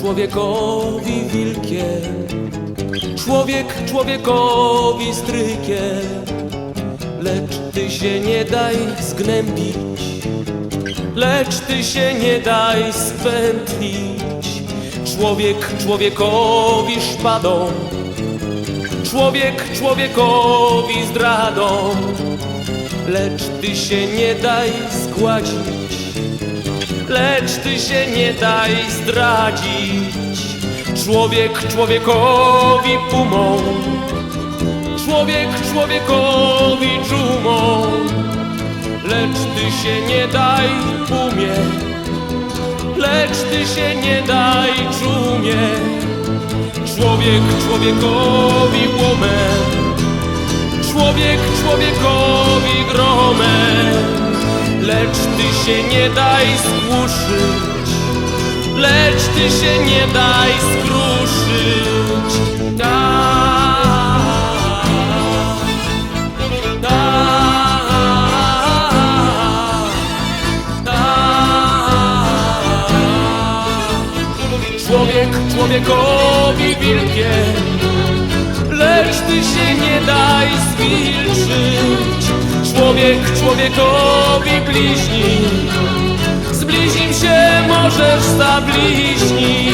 człowiekowi wilkiem, człowiek człowiekowi strykiem, lecz ty się nie daj zgnębić, lecz ty się nie daj swętlić. Człowiek człowiekowi szpadą, człowiek człowiekowi zdradą, lecz ty się nie daj zgładzić, lecz ty się nie daj zdradzić. Człowiek człowiekowi pumą, człowiek człowiekowi dżumą, lecz ty się nie daj pumie, lecz ty się nie daj dżumie. Człowiek człowiekowi łomem, człowiek człowiekowi gromem, lecz ty się nie daj zgłuszyć, lecz ty się nie daj skruszyć. Tak, tak, tak. Człowiek człowiekowi wilkiem, lecz ty się nie daj zwilczyć. Człowiek człowiekowi bliźni, можеш за ближній.